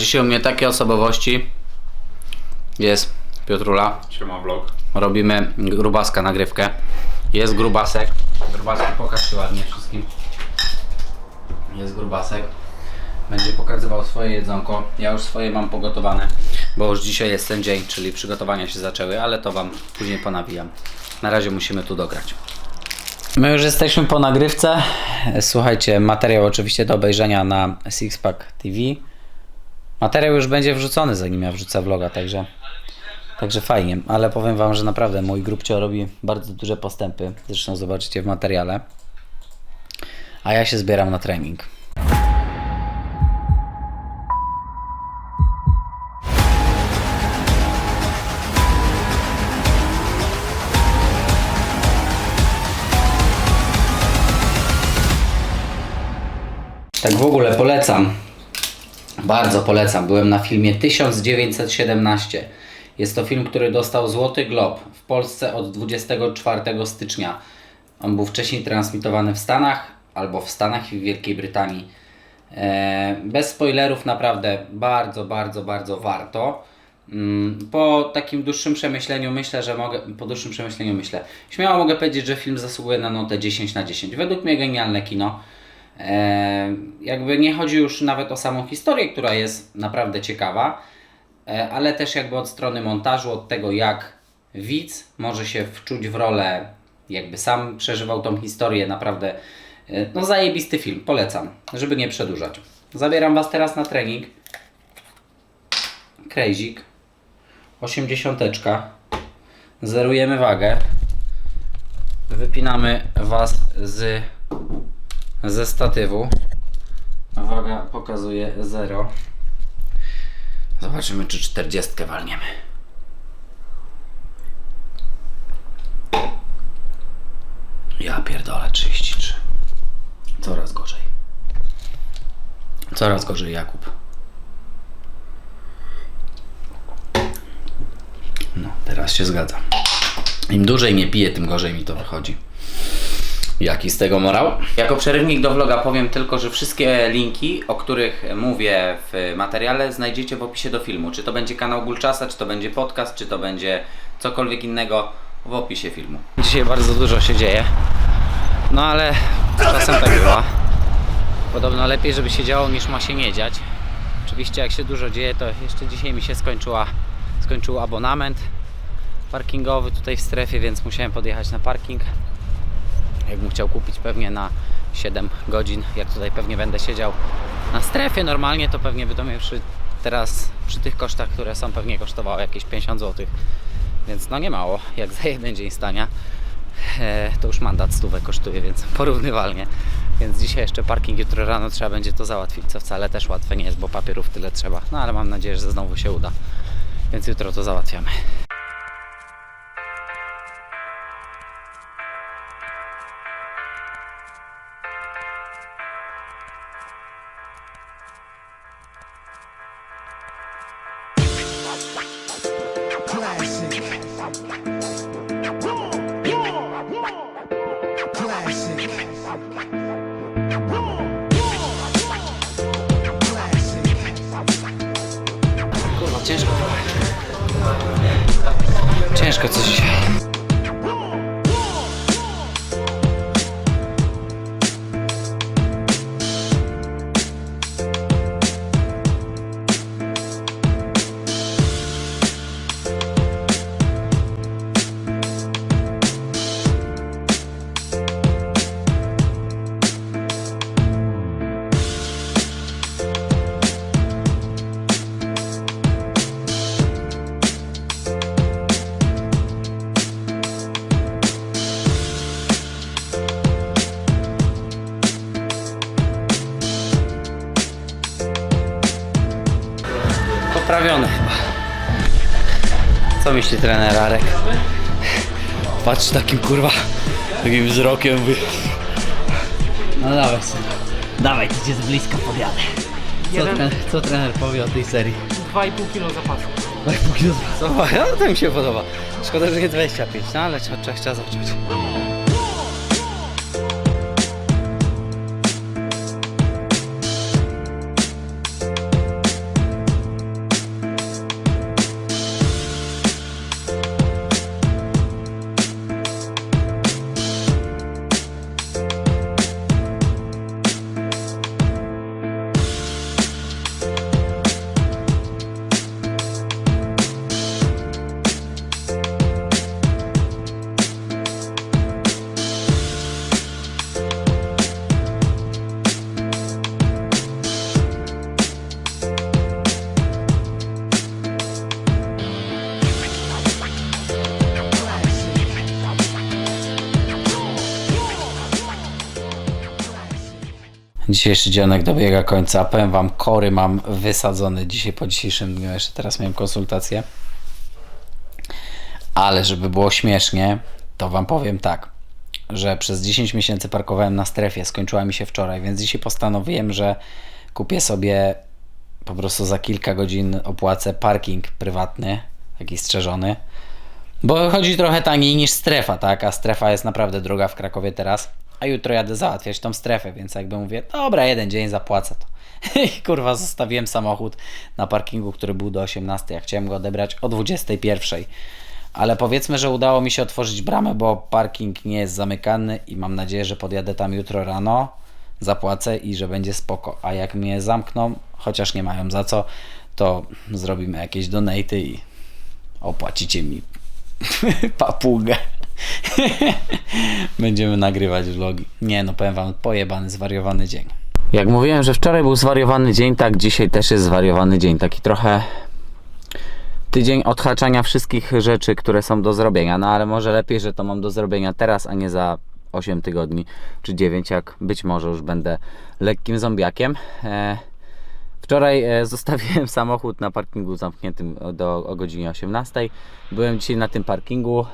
Dzisiaj u mnie takie osobowości. Jest Piotrula. Siema vlog. Robimy grubaska nagrywkę. Jest grubasek. Grubasek pokaż się ładnie wszystkim. Jest grubasek. Będzie pokazywał swoje jedzonko. Ja już swoje mam pogotowane, bo już dzisiaj jest ten dzień, czyli przygotowania się zaczęły, ale to Wam później ponawijam. Na razie musimy tu dograć. My już jesteśmy po nagrywce. Słuchajcie, materiał oczywiście do obejrzenia na Sixpack TV. Materiał już będzie wrzucony, zanim ja wrzucę vloga, także, także fajnie. Ale powiem Wam, że naprawdę mój grupcio robi bardzo duże postępy. Zresztą zobaczycie w materiale. A ja się zbieram na trening. Tak w ogóle polecam. Bardzo polecam. Byłem na filmie 1917. Jest to film, który dostał Złoty Glob w Polsce od 24 stycznia. On był wcześniej transmitowany w Stanach, albo w Stanach i w Wielkiej Brytanii. E, bez spoilerów, naprawdę bardzo, bardzo, bardzo warto. Mm, Po takim dłuższym przemyśleniu myślę, że mogę, po dłuższym przemyśleniu myślę, śmiało mogę powiedzieć, że film zasługuje na notę 10 na 10. Według mnie genialne kino. E, jakby nie chodzi już nawet o samą historię, która jest naprawdę ciekawa, e, ale też jakby od strony montażu, od tego jak widz może się wczuć w rolę, jakby sam przeżywał tą historię, naprawdę e, no zajebisty film, polecam, żeby nie przedłużać. Zabieram Was teraz na trening. Krejzik, 80. Zerujemy wagę. Wypinamy Was z ze statywu. Waga pokazuje 0. Zobaczymy, czy 40 walniemy. Ja pierdolę 33. Coraz gorzej. Coraz gorzej, Jakub. No, teraz się zgadzam. Im dłużej nie piję, tym gorzej mi to wychodzi. Jaki z tego morał? Jako przerywnik do vloga powiem tylko, że wszystkie linki, o których mówię w materiale, znajdziecie w opisie do filmu. Czy to będzie kanał Gulczasa, czy to będzie podcast, czy to będzie cokolwiek innego w opisie filmu. Dzisiaj bardzo dużo się dzieje. No ale czasem tak bywa. Podobno lepiej, żeby się działo niż ma się nie dziać. Oczywiście jak się dużo dzieje, to jeszcze dzisiaj mi się skończyła, skończył abonament parkingowy tutaj w strefie, więc musiałem podjechać na parking jakbym chciał kupić pewnie na 7 godzin, jak tutaj pewnie będę siedział na strefie normalnie, to pewnie by to mnie przy, teraz przy tych kosztach, które są pewnie kosztowało jakieś 50 zł. Więc no nie mało, jak za jeden dzień stania e, to już mandat stówę kosztuje, więc porównywalnie. Więc dzisiaj jeszcze parking, jutro rano trzeba będzie to załatwić, co wcale też łatwe nie jest, bo papierów tyle trzeba. No ale mam nadzieję, że znowu się uda. Więc jutro to załatwiamy. Myśli trener Arek? Patrz takim kurwa, takim wzrokiem mówi. No dawaj synu. Dawaj, ty cię z bliska podjadę. Co, Jeden- trener, co trener powie o tej serii? 2,5 kg zapasu. Co? No to mi się podoba. Szkoda, że nie 25, no ale trzeba, trzeba, trzeba zacząć. Dzisiejszy dzionek dobiega końca. Powiem wam, kory mam wysadzone dzisiaj po dzisiejszym dniu. Jeszcze teraz miałem konsultację. Ale żeby było śmiesznie, to wam powiem tak, że przez 10 miesięcy parkowałem na strefie, skończyła mi się wczoraj, więc dzisiaj postanowiłem, że kupię sobie po prostu za kilka godzin opłacę parking prywatny, taki strzeżony. Bo chodzi trochę taniej niż strefa, tak? A strefa jest naprawdę droga w Krakowie teraz. A jutro jadę załatwiać tą strefę, więc jakby mówię, dobra, jeden dzień zapłacę to. I kurwa, zostawiłem samochód na parkingu, który był do 18. Ja chciałem go odebrać o 21. Ale powiedzmy, że udało mi się otworzyć bramę, bo parking nie jest zamykany i mam nadzieję, że podjadę tam jutro rano, zapłacę i że będzie spoko. A jak mnie zamkną, chociaż nie mają za co, to zrobimy jakieś donaty i opłacicie mi papugę. Będziemy nagrywać vlogi. Nie no, powiem wam, pojebany, zwariowany dzień. Jak mówiłem, że wczoraj był zwariowany dzień, tak dzisiaj też jest zwariowany dzień. Taki trochę tydzień odhaczania wszystkich rzeczy, które są do zrobienia. No ale może lepiej, że to mam do zrobienia teraz, a nie za 8 tygodni czy 9, jak być może już będę lekkim zombiakiem. E, Wczoraj e, zostawiłem samochód na parkingu zamkniętym do, o godzinie 18. Byłem dzisiaj na tym parkingu.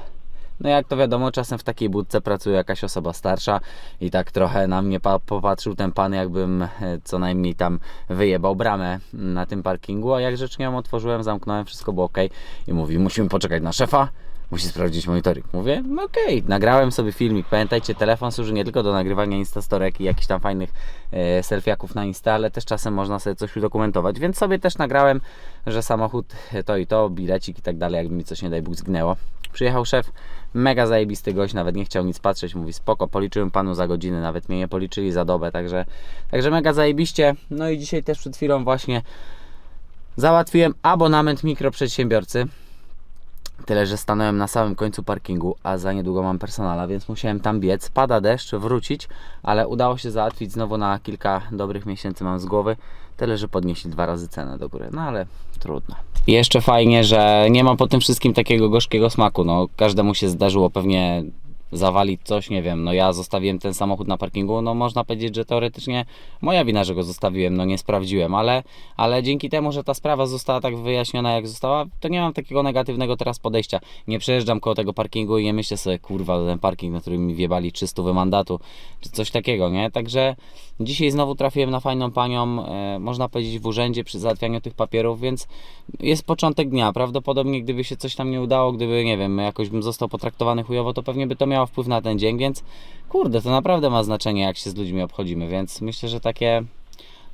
No jak to wiadomo, czasem w takiej budce pracuje jakaś osoba starsza i tak trochę na mnie pa- popatrzył ten pan, jakbym e, co najmniej tam wyjebał bramę na tym parkingu, a jak rzecz ją otworzyłem, zamknąłem, wszystko było ok i mówi, musimy poczekać na szefa, musi sprawdzić monitoring. Mówię, no okej, nagrałem sobie filmik. Pamiętajcie, telefon służy nie tylko do nagrywania instastorek i jakichś tam fajnych e, selfiaków na Insta, ale też czasem można sobie coś udokumentować, więc sobie też nagrałem, że samochód e, to i to, bilecik i tak dalej, jakby mi coś nie daj Bóg zgnęło. Przyjechał szef, mega zajebisty gość, nawet nie chciał nic patrzeć, mówi spoko, policzyłem panu za godzinę, nawet mnie nie policzyli za dobę, także, także mega zajebiście. No i dzisiaj też przed chwilą właśnie załatwiłem abonament mikroprzedsiębiorcy. Tyle, że stanąłem na samym końcu parkingu, a za niedługo mam personala, więc musiałem tam biec. Pada deszcz, wrócić, ale udało się załatwić znowu na kilka dobrych miesięcy mam z głowy. Tyle, że podnieśli dwa razy cenę do góry, no ale trudno. I jeszcze fajnie, że nie ma po tym wszystkim takiego gorzkiego smaku. No, każdemu się zdarzyło pewnie zawalić coś, nie wiem, no ja zostawiłem ten samochód na parkingu, no można powiedzieć, że teoretycznie moja wina, że go zostawiłem, no nie sprawdziłem, ale, ale dzięki temu, że ta sprawa została tak wyjaśniona jak została, to nie mam takiego negatywnego teraz podejścia. Nie przejeżdżam koło tego parkingu i nie myślę sobie, kurwa, ten parking, na którym mi wjebali 300 mandatu, czy coś takiego, nie? Także dzisiaj znowu trafiłem na fajną panią, e, można powiedzieć w urzędzie przy załatwianiu tych papierów, więc jest początek dnia. Prawdopodobnie gdyby się coś tam nie udało, gdyby, nie wiem, jakoś bym został potraktowany chujowo, to pewnie by to miało wpływ na ten dzień, więc kurde, to naprawdę ma znaczenie, jak się z ludźmi obchodzimy, więc myślę, że takie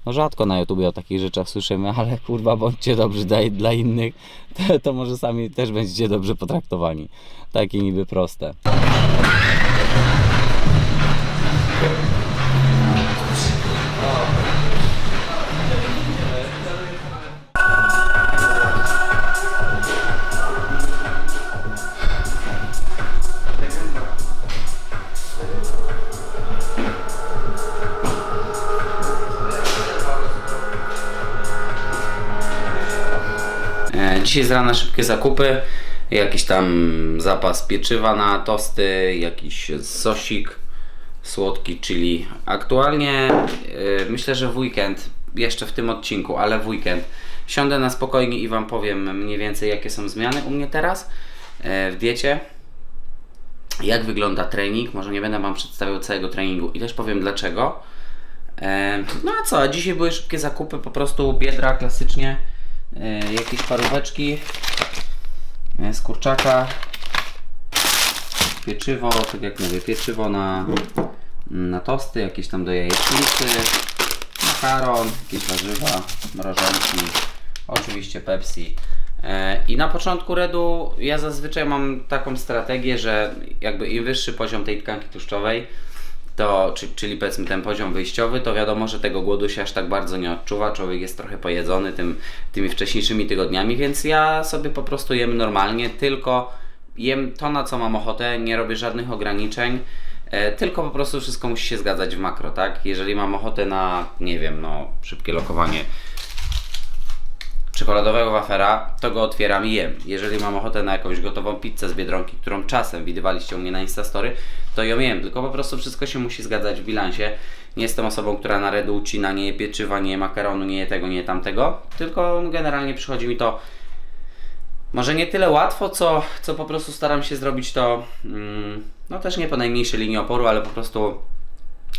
no rzadko na YouTubie o takich rzeczach słyszymy, ale kurwa bądźcie dobrzy dla, dla innych, to, to może sami też będziecie dobrze potraktowani. Takie niby proste. Dzisiaj z rana szybkie zakupy, jakiś tam zapas pieczywa na tosty, jakiś sosik słodki, czyli aktualnie e, myślę, że w weekend, jeszcze w tym odcinku, ale w weekend. Siądę na spokojnie i Wam powiem mniej więcej jakie są zmiany u mnie teraz e, w diecie. Jak wygląda trening. Może nie będę Wam przedstawiał całego treningu i też powiem dlaczego. No a co, a dzisiaj były szybkie zakupy, po prostu biedra klasycznie, jakieś paróweczki e, z kurczaka, pieczywo, tak jak mówię, pieczywo na, na tosty, jakieś tam do jajecznicy, makaron, jakieś warzywa, mrożonki, oczywiście Pepsi. E, I na początku redu ja zazwyczaj mam taką strategię, że jakby im wyższy poziom tej tkanki tłuszczowej, to, czy, czyli powiedzmy ten poziom wyjściowy, to wiadomo, że tego głodu się aż tak bardzo nie odczuwa. Człowiek jest trochę pojedzony tym, tymi wcześniejszymi tygodniami, więc ja sobie po prostu jem normalnie, tylko jem to, na co mam ochotę, nie robię żadnych ograniczeń. E, tylko po prostu wszystko musi się zgadzać w makro, tak? Jeżeli mam ochotę na, nie wiem, no, szybkie lokowanie czekoladowego wafera, to go otwieram i jem. Jeżeli mam ochotę na jakąś gotową pizzę z Biedronki, którą czasem widywaliście u mnie na Instastory, to ją jem. Tylko po prostu wszystko się musi zgadzać w bilansie. Nie jestem osobą, która na redu ucina, nie je pieczywa, nie je makaronu, nie je tego, nie je tamtego. Tylko generalnie przychodzi mi to może nie tyle łatwo, co, co po prostu staram się zrobić to, mm, no też nie po najmniejszej linii oporu, ale po prostu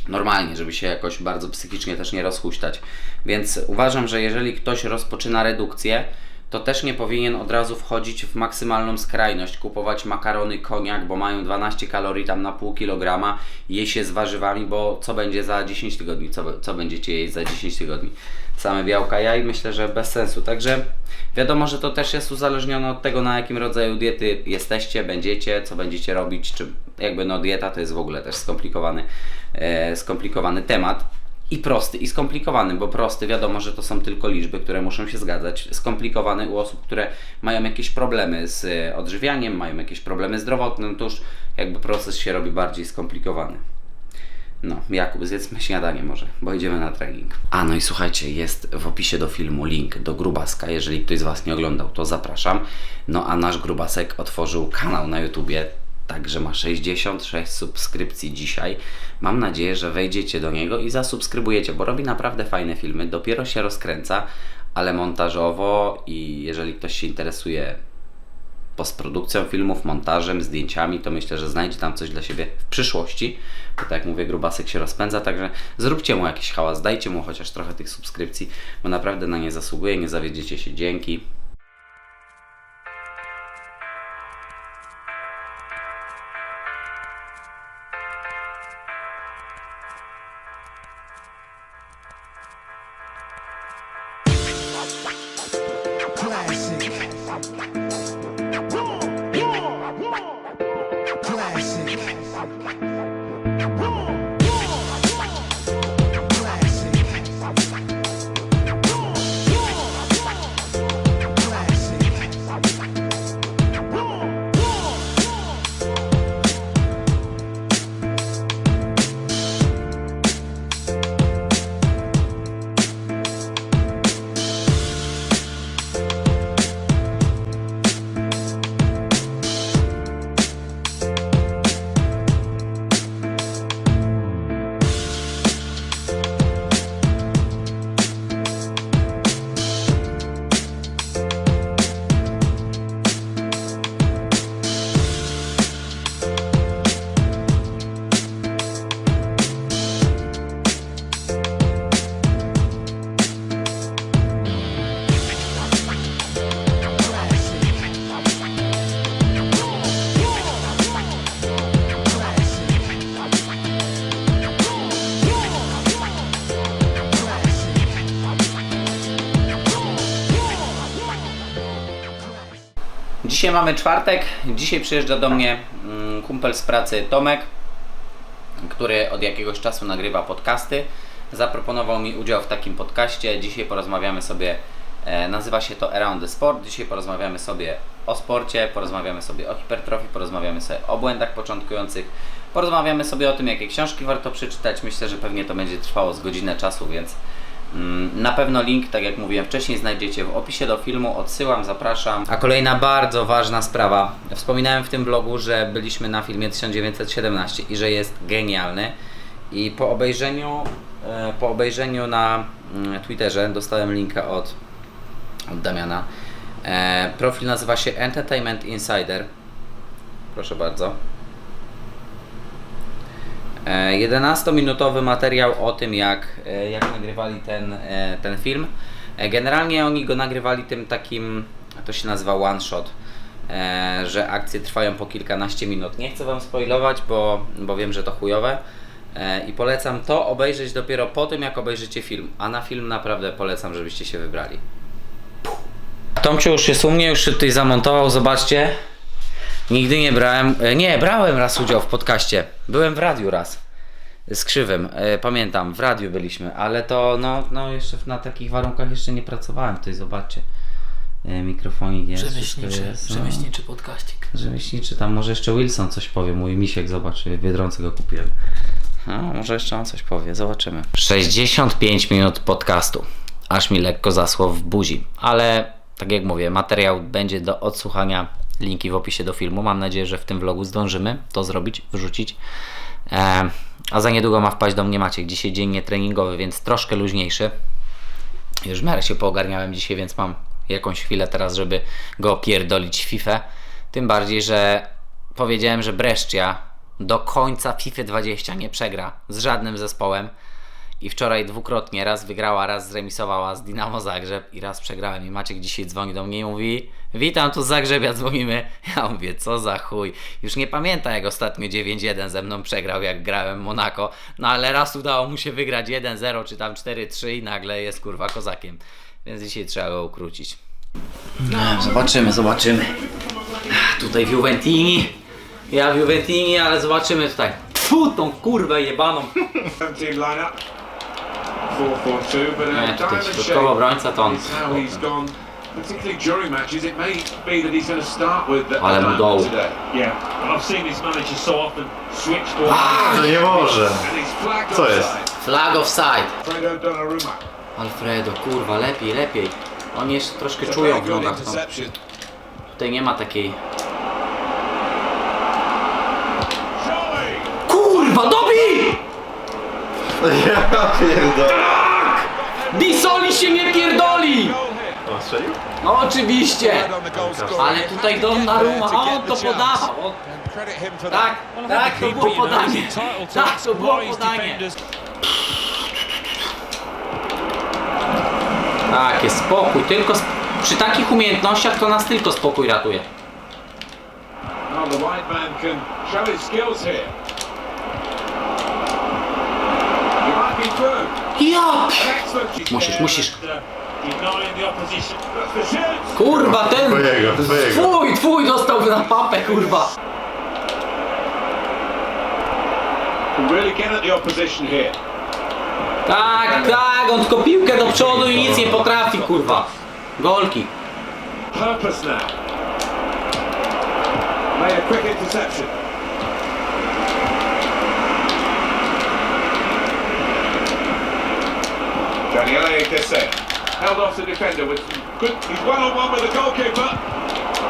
normalnie, żeby się jakoś bardzo psychicznie też nie rozhuśtać. Więc uważam, że jeżeli ktoś rozpoczyna redukcję, to też nie powinien od razu wchodzić w maksymalną skrajność, kupować makarony, koniak, bo mają 12 kalorii tam na pół kilograma, je z warzywami, bo co będzie za 10 tygodni, co, co będziecie jeść za 10 tygodni? Same białka jaj, myślę, że bez sensu. Także wiadomo, że to też jest uzależnione od tego, na jakim rodzaju diety jesteście, będziecie, co będziecie robić, czy jakby no dieta to jest w ogóle też skomplikowany, e, skomplikowany temat. I prosty, i skomplikowany, bo prosty wiadomo, że to są tylko liczby, które muszą się zgadzać. Skomplikowany u osób, które mają jakieś problemy z e, odżywianiem, mają jakieś problemy zdrowotne, no to już jakby proces się robi bardziej skomplikowany. No, Jakub, zjedzmy śniadanie może, bo idziemy na trening. A no i słuchajcie, jest w opisie do filmu link do Grubaska. Jeżeli ktoś z Was nie oglądał, to zapraszam. No a nasz Grubasek otworzył kanał na YouTubie, także ma 66 subskrypcji dzisiaj. Mam nadzieję, że wejdziecie do niego i zasubskrybujecie, bo robi naprawdę fajne filmy. Dopiero się rozkręca, ale montażowo i jeżeli ktoś się interesuje postprodukcją filmów, montażem, zdjęciami, to myślę, że znajdzie tam coś dla siebie w przyszłości. Bo tak jak mówię, grubasek się rozpędza, także zróbcie mu jakiś hałas, dajcie mu chociaż trochę tych subskrypcji, bo naprawdę na nie zasługuje, nie zawiedziecie się. Dzięki. Dzisiaj mamy czwartek. Dzisiaj przyjeżdża do mnie mm, kumpel z pracy Tomek, który od jakiegoś czasu nagrywa podcasty. Zaproponował mi udział w takim podcaście. Dzisiaj porozmawiamy sobie, e, nazywa się to Around the Sport. Dzisiaj porozmawiamy sobie o sporcie, porozmawiamy sobie o hipertrofii, porozmawiamy sobie o błędach początkujących, porozmawiamy sobie o tym, jakie książki warto przeczytać. Myślę, że pewnie to będzie trwało z godzinę czasu, więc Na pewno link, tak jak mówiłem wcześniej, znajdziecie w opisie do filmu. Odsyłam, zapraszam. A kolejna bardzo ważna sprawa. Wspominałem w tym blogu, że byliśmy na filmie 1917 i że jest genialny. I po obejrzeniu, e, po obejrzeniu na mm, Twitterze dostałem linka od, od Damiana. E, Profil nazywa się Entertainment Insider. Proszę bardzo. E, 11-minutowy materiał o tym, jak, e, jak nagrywali ten, e, ten film. E, Generalnie oni go nagrywali tym takim, to się nazywa one shot, e, że akcje trwają po kilkanaście minut. Nie chcę Wam spoilować, bo, bo wiem, że to chujowe. E, I polecam to obejrzeć dopiero po tym, jak obejrzycie film. A na film naprawdę polecam, żebyście się wybrali. Tomciu już jest u mnie, już się tutaj zamontował, zobaczcie. Nigdy nie brałem. e, Nie, brałem raz udział w podcaście. Byłem w radiu raz. Z krzywem. E, Pamiętam, w radiu byliśmy, ale to no, no jeszcze na takich warunkach jeszcze nie pracowałem. Tutaj zobaczcie. E, Mikrofonik jest. Rzemieślniczy, jest, no. rzemieślniczy podkaścik. Rzemieślniczy, tam może jeszcze Wilson coś powie, mój misiek, zobacz, w Biedronce go kupiłem. No, może jeszcze on coś powie, zobaczymy. 65 minut podcastu. aż mi lekko zasło w buzi. Ale tak jak mówię, materiał będzie do odsłuchania. Linki w opisie do filmu. Mam nadzieję, że w tym vlogu zdążymy to zrobić, wrzucić. E, a za niedługo ma wpaść do mnie Maciek. Dzisiaj dzień nietreningowy, więc troszkę luźniejszy. Już w miarę się poogarniałem dzisiaj, więc mam jakąś chwilę teraz, żeby go pierdolić w FIFA. Tym bardziej, że powiedziałem, że Brescia do końca FIFA 20 nie przegra z żadnym zespołem. I wczoraj dwukrotnie, raz wygrała, raz zremisowała z Dinamo Zagrzeb i raz przegrałem. I Maciek dzisiaj dzwoni do mnie i mówi Witam, tu z Zagrzebia dzwonimy. Ja mówię, co za chuj. Już nie pamiętam jak ostatnio 9-1 ze mną przegrał, jak grałem w Monako. No ale raz udało mu się wygrać 1-0 czy tam 4-3 i nagle jest kurwa kozakiem. Więc dzisiaj trzeba go ukrócić. No, zobaczymy, zobaczymy. Tutaj w Juventini. Ja w Juventini, ale zobaczymy tutaj. Tfu, tą kurwę jebaną. Team lineup. 4-4-2, but Nie, tutaj środkowa obrońca to on. is how he's gone. Particularly during matches, it may be that he's going to start with the Ale mu dołu. today. Yeah, and I've seen his manager so often switch ball. Ah! To nie może. And he's flagged Co jest? offside. Flag offside. Fredo Donnarumma. Alfredo, kurwa, lepiej, lepiej. Oni jeszcze troszkę It's a czują very w good nogach. No. interception. Tutaj nie ma takiej... Ja pierdolę. Disoli się nie pierdoli! O, strzelił? No oczywiście! Ale tutaj Donnarumma, a on to podawał. Tak, tak, to było podanie. Tak, to było podanie. Tak, jest spokój. Tylko sp... przy takich umiejętnościach to nas tylko spokój ratuje. Now the man can show his skills here. Ja! Musisz, musisz. Kurwa, ten... Twojego, twojego. Twój, twój dostał na papę, kurwa. Tak, tak, on tylko piłkę do przodu i nic nie potrafi, kurwa. Golki. Purpose now. Made a quick interception. Daniele Kesse held off the defender with good. He's one on one with the goalkeeper.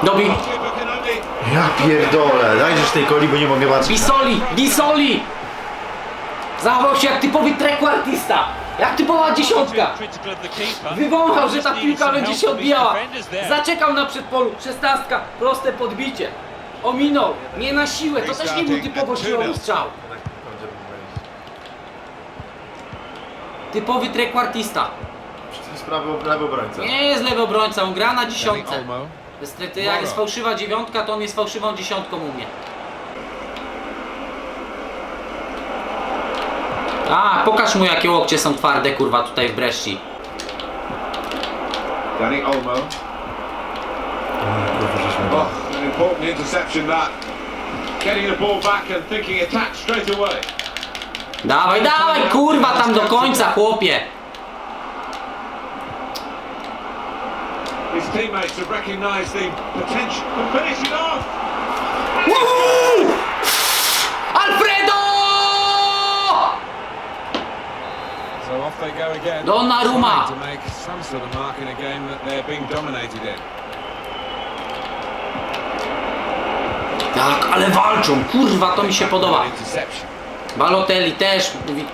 Dobi. Ja pierdolę. Dajesz tej coli, bo nie mogę patrzeć. Bisoli, Bisoli! Zachował się jak typowy trekwartista. Jak typowa dziesiątka. Wywąchał, że ta piłka będzie się odbijała. Zaczekał na przedpolu. Szesnastka, proste podbicie. Ominął. Nie na siłę. To też nie był typowo siłowy strzał. Typowy trekwartista. To jest prawy, prawy obrońca. Nie jest lewy obrońca, on gra na dziesiątce. Niestety, jak jest fałszywa dziewiątka, to on jest fałszywą dziesiątką u mnie. A, pokaż mu jakie łokcie są twarde, kurwa, tutaj w Breszci. Danny Olmo. Oh, an important interception that. Getting the ball back and thinking attack straight away. Dawaj, dawaj, kurwa, tam do końca, chłopie. His teammates have recognised the potential and finish it off. Woo! Alfredo! So off they go again. Donnarumma. Trying to make some sort of mark in a game that they're being dominated in. Tak, ale walczą, kurwa, to mi się podoba. Interception. Balotelli też mówi.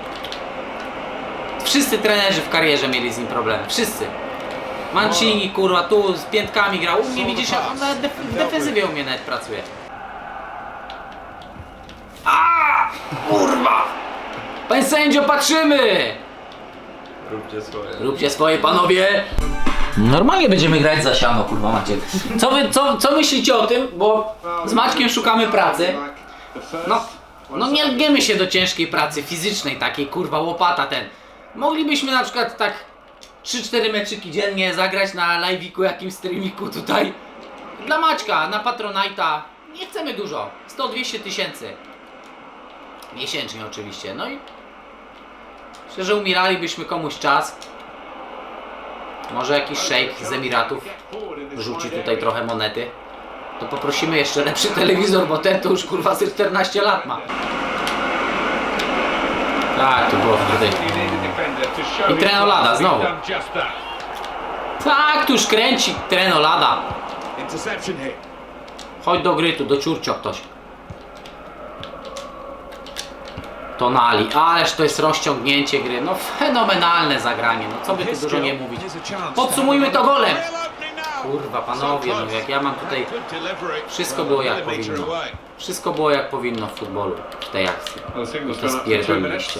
Wszyscy trenerzy w karierze mieli z nim problemy. Wszyscy. Mancini, kurwa, tu z piętkami grał. U mnie widzisz, on nawet def w defensywie u mnie nawet pracuje. A, kurwa! Panie sędzio, patrzymy! Róbcie swoje. Róbcie swoje, panowie! Normalnie będziemy grać za siano, kurwa macie. Co wy, co, co myślicie o tym? Bo z Maćkiem szukamy pracy. No, no nie lgiemy się do ciężkiej pracy fizycznej, takiej kurwa łopata ten. Moglibyśmy na przykład tak 3-4 meczyki dziennie zagrać na live'iku, jakimś streamiku tutaj. Dla Maćka, na Patronite'a. Nie chcemy dużo. 100-200 tysięcy. Miesięcznie oczywiście. No i myślę, że umieralibyśmy komuś czas. Może jakiś szejk z Emiratów rzuci tutaj trochę monety. To poprosimy jeszcze lepszy telewizor, bo ten to już kurwa ze 14 lat ma. Tak, to było show I Trenolada znowu. Tak, tuż kręci Trenolada. Chodź do gry tu, do ciurcio ktoś. Tonali, ależ to jest rozciągnięcie gry. No fenomenalne zagranie, no co by tu dużo nie mówić. Podsumujmy to golem. Kurwa panowie, no jak ja mam tutaj... Wszystko było jak powinno. Wszystko było jak powinno w futbolu, w tej akcji. Signal's To spierdoliliście.